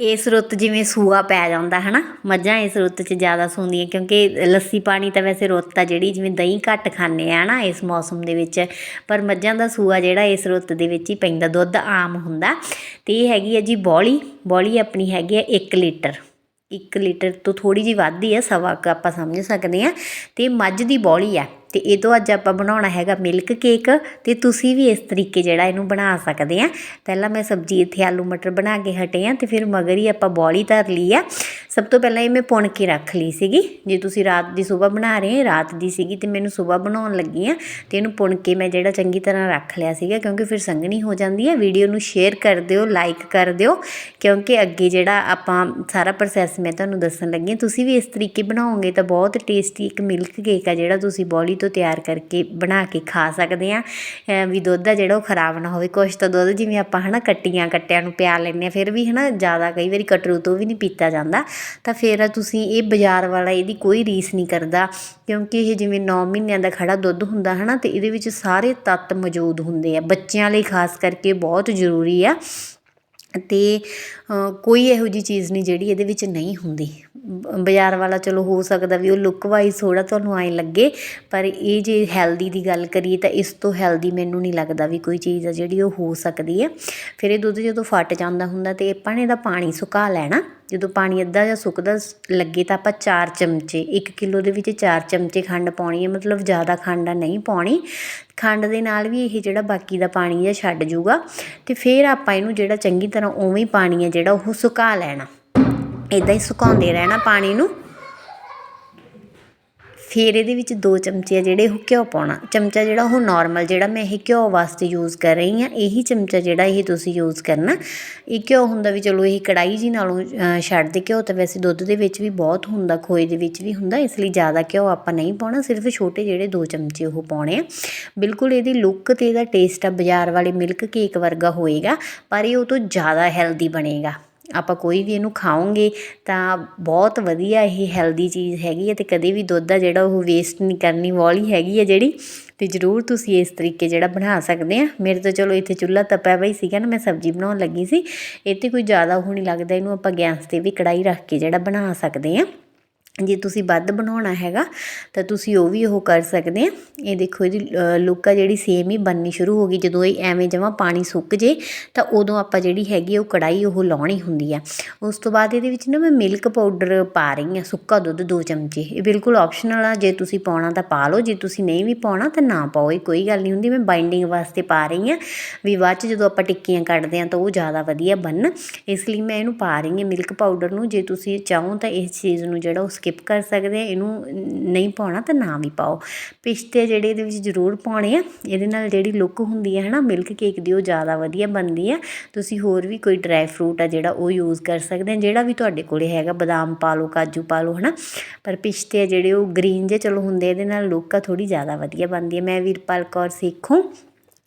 ਇਸ ਰੁੱਤ ਜਿਵੇਂ ਸੂਆ ਪੈ ਜਾਂਦਾ ਹੈ ਨਾ ਮੱਝਾਂ ਇਸ ਰੁੱਤ 'ਚ ਜ਼ਿਆਦਾ ਸੂੰਦੀਆਂ, ਕਿਉਂਕਿ ਲੱਸੀ ਪਾਣੀ ਤਾਂ ਵੈਸੇ ਰੁੱਤ ਆ ਜਿਹੜੀ ਜਿਵੇਂ ਦਹੀਂ ਘੱਟ ਖਾਂਦੇ ਆ ਨਾ ਇਸ ਮੌਸਮ ਦੇ ਵਿੱਚ। ਪਰ ਮੱਝਾਂ ਦਾ ਸੂਆ ਜਿਹੜਾ ਇਸ ਰੁੱਤ ਦੇ ਵਿੱਚ ਹੀ ਪੈਂਦਾ, ਦੁੱਧ ਆਮ ਹੁੰਦਾ। ਤੇ ਇਹ ਹੈਗੀ ਹੈ ਜੀ ਬੌਲੀ। ਬੌਲੀ ਆਪਣੀ ਹੈਗੀ ਹੈ 1 ਲੀਟਰ। 1 ਲੀਟਰ ਤੋਂ ਥੋੜੀ ਜਿਹੀ ਵੱਧ ਹੀ ਆ, ਸਵਾ ਕੁ ਆਪਾਂ ਸਮਝ ਸਕਦੇ ਆ। ਤੇ ਮੱਝ ਦੀ ਬੌਲੀ ਆ। ਤੇ ਇਹ ਤੋਂ ਅੱਜ ਆਪਾਂ ਬਣਾਉਣਾ ਹੈਗਾ ਮਿਲਕ ਕੇਕ ਤੇ ਤੁਸੀਂ ਵੀ ਇਸ ਤਰੀਕੇ ਜਿਹੜਾ ਇਹਨੂੰ ਬਣਾ ਸਕਦੇ ਆ। ਪਹਿਲਾਂ ਮੈਂ ਸਬਜ਼ੀ ਇੱਥੇ ਆਲੂ ਮਟਰ ਬਣਾ ਕੇ ਹਟੇ ਆ ਤੇ ਫਿਰ ਮਗਰ ਹੀ ਆਪਾਂ ਬੌਲੀ ਧਰ ਲਈ ਆ। ਸਭ ਤੋਂ ਪਹਿਲਾਂ ਇਹ ਮੈਂ ਪੁਣ ਕੇ ਰੱਖ ਲਈ ਸੀਗੀ। ਜੇ ਤੁਸੀਂ ਰਾਤ ਦੀ ਸਵੇਰ ਬਣਾ ਰਹੇ ਰਾਤ ਦੀ ਸੀਗੀ ਤੇ ਮੈਨੂੰ ਸਵੇਰ ਬਣਾਉਣ ਲੱਗੀ ਆ ਤੇ ਇਹਨੂੰ ਪੁਣ ਕੇ ਮੈਂ ਜਿਹੜਾ ਚੰਗੀ ਤਰ੍ਹਾਂ ਰੱਖ ਲਿਆ ਸੀਗਾ ਕਿਉਂਕਿ ਫਿਰ ਸੰਘਣੀ ਹੋ ਜਾਂਦੀ ਹੈ ਵੀਡੀਓ ਨੂੰ ਸ਼ੇਅਰ ਕਰ ਦਿਓ ਲਾਈਕ ਕਰ ਦਿਓ ਕਿਉਂਕਿ ਅੱਗੇ ਜਿਹੜਾ ਆਪਾਂ ਸਾਰਾ ਪ੍ਰੋਸੈਸ ਮੈਂ ਤੁਹਾਨੂੰ ਦੱਸਣ ਲੱਗੀ ਹਾਂ ਤੁਸੀਂ ਵੀ ਇਸ ਤਰੀਕੇ ਬਣਾਓਗੇ ਤਾਂ ਬਹੁਤ ਟੇਸਟੀ ਇੱਕ ਮਿਲਕ ਕੇਕ ਆ ਜਿਹੜਾ ਤੁਸੀਂ ਬੌਲੀ ਤੋਂ ਤੋਂ ਤਿਆਰ ਕਰਕੇ ਬਣਾ ਕੇ ਖਾ ਸਕਦੇ ਹਾਂ। ਵੀ ਦੁੱਧ ਆ ਜਿਹੜਾ ਉਹ ਖਰਾਬ ਨਾ ਹੋਵੇ। ਕੁਛ ਤਾਂ ਦੁੱਧ ਜਿਵੇਂ ਆਪਾਂ ਹਨਾ ਕੱਟੀਆਂ, ਕੱਟਿਆਂ ਨੂੰ ਪਿਆ ਲੈਂਦੇ ਆ ਫਿਰ ਵੀ ਹਨਾ ਜ਼ਿਆਦਾ ਕਈ ਵਾਰੀ ਕਟਰੂ ਤੋਂ ਵੀ ਨਹੀਂ ਪੀਤਾ ਜਾਂਦਾ। ਤਾਂ ਫਿਰ ਤੁਸੀਂ ਇਹ ਬਾਜ਼ਾਰ ਵਾਲਾ ਇਹਦੀ ਕੋਈ ਰੀਸ ਨਹੀਂ ਕਰਦਾ। ਕਿਉਂਕਿ ਇਹ ਜਿਵੇਂ 9 ਮਹੀਨਿਆਂ ਦਾ ਖੜਾ ਦੁੱਧ ਹੁੰਦਾ ਹਨਾ, ਤੇ ਇਹਦੇ ਵਿੱਚ ਸਾਰੇ ਤੱਤ ਮੌਜੂਦ ਹੁੰਦੇ ਆ। ਬੱਚਿਆਂ ਲਈ ਖਾਸ ਕਰਕੇ ਬਹੁਤ ਜ਼ਰੂਰੀ ਆ। ਅਤੇ ਕੋਈ ਇਹੋ ਜਿਹੀ ਚੀਜ਼ ਨਹੀਂ ਜਿਹੜੀ ਇਹਦੇ ਵਿੱਚ ਨਹੀਂ ਹੁੰਦੀ। ਬਾਜ਼ਾਰ ਵਾਲਾ ਚਲੋ ਹੋ ਸਕਦਾ ਵੀ ਉਹ ਲੁੱਕ ਵਾਈਜ਼ ਥੋੜਾ ਤੁਹਾਨੂੰ ਐਂ ਲੱਗੇ, ਪਰ ਇਹ ਜੇ ਹੈਲਦੀ ਦੀ ਗੱਲ ਕਰੀਏ ਤਾਂ ਇਸ ਤੋਂ ਹੈਲਦੀ ਮੈਨੂੰ ਨਹੀਂ ਲੱਗਦਾ ਵੀ ਕੋਈ ਚੀਜ਼ ਆ ਜਿਹੜੀ ਉਹ ਹੋ ਸਕਦੀ ਹੈ ਫਿਰ ਇਹ ਦੁੱਧ ਜਦੋਂ ਫਟ ਜਾਂਦਾ ਹੁੰਦਾ ਤੇ ਆਪਾਂ ਨੇ ਇਹਦਾ ਪਾਣੀ ਸੁਕਾ ਲੈਣਾ। ਜਦੋਂ ਪਾਣੀ ਅੱਧਾ ਜਾਂ ਸੁੱਕਦਾ ਲੱਗੇ ਤਾਂ ਆਪਾਂ ਚਾਰ ਚਮਚੇ, ਇੱਕ ਕਿਲੋ ਦੇ ਵਿੱਚ ਚਾਰ ਚਮਚੇ ਖੰਡ ਪਾਉਣੀ ਹੈ, ਮਤਲਬ ਜ਼ਿਆਦਾ ਖੰਡ ਨਹੀਂ ਪਾਉਣੀ। ਖੰਡ ਦੇ ਨਾਲ ਵੀ ਇਹ ਜਿਹੜਾ ਬਾਕੀ ਦਾ ਪਾਣੀ ਜਿਹਾ ਛੱਡ ਜੂਗਾ ਤੇ ਫਿਰ ਆਪਾਂ ਇਹਨੂੰ ਜਿਹੜਾ ਚੰਗੀ ਤਰ੍ਹਾਂ ਉਵੇਂ ਹੀ ਪਾਣੀ ਹੈ ਜਿਹੜਾ ਉਹ ਸੁਕਾ ਲੈਣਾ। ਇਦਾਂ ਹੀ ਸੁਕਾਉਂਦੇ ਰਹਿਣਾ ਪਾਣੀ ਨੂੰ। ਫਿਰ ਇਹਦੇ ਵਿੱਚ 2 ਚਮਚੇ ਆ ਜਿਹੜੇ ਉਹ ਘਿਓ ਪਾਉਣਾ। ਚਮਚਾ ਜਿਹੜਾ ਉਹ ਨਾਰਮਲ ਜਿਹੜਾ ਮੈਂ ਇਹ ਘਿਓ ਵਾਸਤੇ ਯੂਜ਼ ਕਰ ਰਹੀ ਹਾਂ, ਇਹੀ ਚਮਚਾ ਜਿਹੜਾ ਇਹ ਤੁਸੀਂ ਯੂਜ਼ ਕਰਨਾ। ਇਹ ਘਿਓ ਹੁੰਦਾ ਵੀ ਚਲੋ ਇਹ ਕੜਾਈ ਜੀ ਨਾਲੋਂ ਛੱਡ ਦੇ ਘਿਓ ਤਾਂ ਵੈਸੇ ਦੁੱਧ ਦੇ ਵਿੱਚ ਵੀ ਬਹੁਤ ਹੁੰਦਾ, ਖੋਏ ਦੇ ਵਿੱਚ ਵੀ ਹੁੰਦਾ, ਇਸ ਲਈ ਜ਼ਿਆਦਾ ਘਿਓ ਆਪਾਂ ਨਹੀਂ ਪਾਉਣਾ, ਸਿਰਫ ਛੋਟੇ ਜਿਹੜੇ 2 ਚਮਚੇ ਉਹ ਪਾਉਣੇ ਆ। ਬਿਲਕੁਲ ਇਹਦੀ ਲੁੱਕ ਤੇ ਇਹਦਾ ਟੇਸਟ ਆ ਬਾਜ਼ਾਰ ਵਾਲੇ ਮਿਲਕ ਕੇਕ ਵਰਗਾ ਹੋਏਗਾ, ਪਰ ਇਹ ਉਹ ਤੋਂ ਜ਼ਿਆਦਾ ਹੈਲਦੀ ਬਣੇਗਾ। ਆਪਾਂ ਕੋਈ ਵੀ ਇਹਨੂੰ ਖਾਓਗੇ ਤਾਂ ਬਹੁਤ ਵਧੀਆ ਇਹ ਹੈਲਦੀ ਚੀਜ਼ ਹੈਗੀ ਹੈ ਤੇ ਕਦੇ ਵੀ ਦੁੱਧ ਆ ਜਿਹੜਾ ਉਹ ਵੇਸਟ ਨਹੀਂ ਕਰਨੀ, ਵਾਲੀ ਹੈਗੀ ਹੈ ਜਿਹੜੀ, ਤੇ ਜ਼ਰੂਰ ਤੁਸੀਂ ਇਸ ਤਰੀਕੇ ਜਿਹੜਾ ਬਣਾ ਸਕਦੇ ਆ। ਮੇਰੇ ਤਾਂ ਚਲੋ ਇੱਥੇ ਚੁੱਲ੍ਹਾ ਤਪਿਆ ਹੋਈ ਸੀਗਾ ਨਾ, ਮੈਂ ਸਬਜ਼ੀ ਬਣਾਉਣ ਲੱਗੀ ਸੀ। ਇੱਥੇ ਕੋਈ ਜ਼ਿਆਦਾ ਉਹ ਨਹੀਂ ਲੱਗਦਾ, ਇਹਨੂੰ ਆਪਾਂ ਗੈਸ ਤੇ ਵੀ ਕੜਾਈ ਰੱਖ ਕੇ ਜਿਹੜਾ ਬਣਾ ਸਕਦੇ ਆ। ਜੇ ਤੁਸੀਂ ਵੱਧ ਬਣਾਉਣਾ ਹੈਗਾ, ਤਾਂ ਤੁਸੀਂ ਉਹ ਵੀ ਉਹ ਕਰ ਸਕਦੇ ਆ। ਇਹ ਦੇਖੋ ਇਹਦੀ ਲੁੱਕ ਆ ਜਿਹੜੀ ਸੇਮ ਹੀ ਬਣਨੀ ਸ਼ੁਰੂ ਹੋ ਗਈ। ਜਦੋਂ ਇਹ ਐਵੇਂ ਜਮਾ ਪਾਣੀ ਸੁੱਕ ਜੇ, ਤਾਂ ਉਦੋਂ ਆਪਾਂ ਜਿਹੜੀ ਹੈਗੀ ਉਹ ਕੜਾਈ ਉਹ ਲਾਉਣੀ ਹੁੰਦੀ ਆ। ਉਸ ਤੋਂ ਬਾਅਦ ਇਹਦੇ ਵਿੱਚ ਨਾ ਮੈਂ ਮਿਲਕ ਪਾਊਡਰ ਪਾ ਰਹੀ ਆ, ਸੁੱਕਾ ਦੁੱਧ 2 ਚਮਚੇ। ਇਹ ਬਿਲਕੁਲ ਆਪਸ਼ਨਲ ਆ, ਜੇ ਤੁਸੀਂ ਪਾਉਣਾ ਤਾਂ ਪਾ ਲਓ, ਜੇ ਤੁਸੀਂ ਨਹੀਂ ਵੀ ਪਾਉਣਾ ਤਾਂ ਨਾ ਪਾਓ। ਇਹ ਕੋਈ ਗੱਲ ਨਹੀਂ ਹੁੰਦੀ, ਮੈਂ ਬਾਈਂਡਿੰਗ ਵਾਸਤੇ ਪਾ ਰਹੀ ਆ। ਵੀ ਬਾਅਦ ਚ ਜਦੋਂ ਆਪਾਂ ਟਿੱਕੀਆਂ ਕੱਢਦੇ ਆ, ਤਾਂ ਉਹ ਜ਼ਿਆਦਾ ਵਧੀਆ ਬਣਨ। ਇਸ ਲਈ ਮੈਂ ਇਹਨੂੰ ਪਾ ਰਹੀ ਆ ਮਿਲਕ ਪਾਊਡਰ ਨੂੰ। ਜੇ ਤੁਸੀਂ ਚਾਹੋ ਤਾਂ ਇਸ ਚੀਜ਼ ਨੂੰ ਜਿਹੜਾ ਉਸ ਸਕਿਪ ਕਰ ਸਕਦੇ ਆ, ਇਹਨੂੰ ਨਹੀਂ ਪਾਉਣਾ ਤਾਂ ਨਾ ਵੀ ਪਾਓ। ਪਿਸਤੇ ਜਿਹੜੇ ਇਹਦੇ ਵਿੱਚ ਜ਼ਰੂਰ ਪਾਉਣੇ ਆ, ਇਹਦੇ ਨਾਲ ਜਿਹੜੀ ਲੁੱਕ ਹੁੰਦੀ ਹੈ ਹਨਾ, ਮਿਲਕ ਕੇਕ ਦੀ ਉਹ ਜ਼ਿਆਦਾ ਵਧੀਆ ਬਣਦੀ ਆ। ਤੁਸੀਂ ਹੋਰ ਵੀ ਕੋਈ ਡਰਾਈ ਫਰੂਟ ਆ ਜਿਹੜਾ ਉਹ ਯੂਜ਼ ਕਰ ਸਕਦੇ ਆ, ਜਿਹੜਾ ਵੀ ਤੁਹਾਡੇ ਕੋਲੇ ਹੈਗਾ, ਬਦਾਮ ਪਾ ਲਓ, ਕਾਜੂ ਪਾ ਲਓ, ਹਨਾ। ਪਰ ਪਿਸਤੇ ਆ ਜਿਹੜੇ ਉਹ ਗ੍ਰੀਨ ਜੇ ਚਲੋ ਹੁੰਦੇ ਇਹਦੇ ਨਾਲ ਲੁੱਕ ਆ ਥੋੜੀ ਜ਼ਿਆਦਾ ਵਧੀਆ ਬਣਦੀ ਹੈ ਮੈਂ ਵੀਰਪਾਲ ਕੌਰ ਸੇਖੋਂ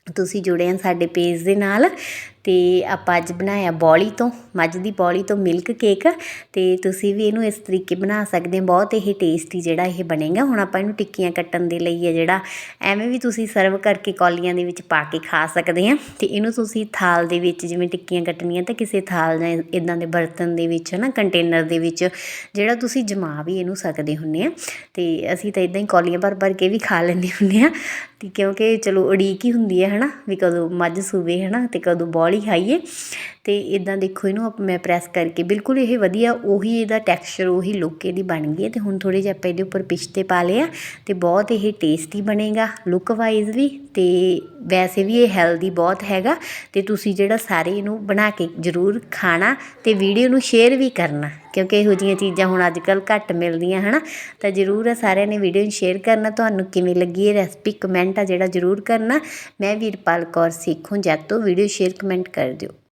ਤੁਸੀਂ ਜੁੜੇ ਆ ਸਾਡੇ ਪੇਜ ਦੇ ਨਾਲ। ਅਤੇ ਆਪਾਂ ਅੱਜ ਬਣਾਇਆ ਬੌਲੀ ਤੋਂ, ਮੱਝ ਦੀ ਬੌਲੀ ਤੋਂ ਮਿਲਕ ਕੇਕ ਅਤੇ ਤੁਸੀਂ ਵੀ ਇਹਨੂੰ ਇਸ ਤਰੀਕੇ ਬਣਾ ਸਕਦੇ ਹੋ, ਬਹੁਤ ਇਹ ਟੇਸਟੀ ਜਿਹੜਾ ਇਹ ਬਣੇਗਾ। ਹੁਣ ਆਪਾਂ ਇਹਨੂੰ ਟਿੱਕੀਆਂ ਕੱਟਣ ਦੇ ਲਈ ਹੈ ਜਿਹੜਾ, ਐਵੇਂ ਵੀ ਤੁਸੀਂ ਸਰਵ ਕਰਕੇ ਕੌਲੀਆਂ ਦੇ ਵਿੱਚ ਪਾ ਕੇ ਖਾ ਸਕਦੇ ਆ ਤੇ ਇਹਨੂੰ ਤੁਸੀਂ ਥਾਲ ਦੇ ਵਿੱਚ ਜਿਵੇਂ ਟਿੱਕੀਆਂ ਕੱਟਣੀਆਂ ਤਾਂ ਕਿਸੇ ਥਾਲ ਜਾਂ ਇਦਾਂ ਦੇ ਬਰਤਨ ਦੇ ਵਿੱਚ ਨਾ ਕੰਟੇਨਰ ਦੇ ਵਿੱਚ, ਜਿਹੜਾ ਤੁਸੀਂ ਜਮਾ ਵੀ ਇਹਨੂੰ ਸਕਦੇ ਹੁੰਨੇ ਆ ਤੇ ਅਸੀਂ ਤਾਂ ਇਦਾਂ ਹੀ ਕੌਲੀਆਂ ਭਰ ਭਰ ਕੇ ਵੀ ਖਾ ਲੈਂਦੇ ਹੁੰਨੇ ਆ ਤੇ ਕਿਉਂਕਿ ਚਲੋ ਉਡੀਕ ਹੀ ਹੁੰਦੀ ਹੈ, ਹਨਾ, ਵੀ ਕਦੋਂ ਮੱਝ ਸੂਵੇ, ਹਨਾ, ਤੇ ਕਦੋਂ ਬੌਲੀ ਹਾਈਏ ਤੇ ਇਦਾਂ ਦੇਖੋ ਇਹਨੂੰ ਮੈਂ ਪ੍ਰੈਸ ਕਰਕੇ ਬਿਲਕੁਲ ਇਹ ਵਧੀਆ ਉਹੀ ਇਹਦਾ ਟੈਕਸਚਰ ਉਹੀ ਲੁੱਕ ਇਹਦੀ ਬਣ ਗਈ ਹੈ ਤੇ ਹੁਣ ਥੋੜੇ ਜਿਹਾ ਆਪਾਂ ਇਹਦੇ ਉੱਪਰ ਪਿਸਤੇ ਪਾ ਲਿਆ ਤੇ ਬਹੁਤ ਇਹ ਟੇਸਟੀ ਬਣੇਗਾ ਲੁੱਕ ਵਾਈਜ਼ ਵੀ ਤੇ ਵੈਸੇ ਵੀ ਇਹ ਹੈਲਦੀ ਬਹੁਤ ਹੈਗਾ। ਤੇ ਤੁਸੀਂ ਜਿਹੜਾ ਸਾਰੇ ਇਹਨੂੰ ਬਣਾ ਕੇ ਜ਼ਰੂਰ ਖਾਣਾ ਤੇ ਵੀਡੀਓ ਨੂੰ ਸ਼ੇਅਰ ਵੀ ਕਰਨਾ। ਕਿਉਂਕਿ ਇਹੋ ਜੀਆਂ ਚੀਜ਼ਾਂ ਹੁਣ ਅੱਜ ਕੱਲ ਘੱਟ ਮਿਲਦੀਆਂ, ਹਨਾ? ਤਾਂ ਜ਼ਰੂਰ ਆ ਸਾਰਿਆਂ ਨੇ ਵੀਡੀਓ ਨੂੰ ਸ਼ੇਅਰ ਕਰਨਾ, ਤੁਹਾਨੂੰ ਕਿਵੇਂ ਲੱਗੀ ਇਹ ਰੈਸਪੀ ਕਮੈਂਟ ਆ ਜਿਹੜਾ ਜ਼ਰੂਰ ਕਰਨਾ। ਮੈਂ ਵੀਰਪਾਲ ਕੌਰ ਸਿੱਖੋਂ ਤੋਂ ਵੀਡੀਓ ਸ਼ੇਅਰ ਕਮੈਂਟ ਕਰ ਦਿਓ।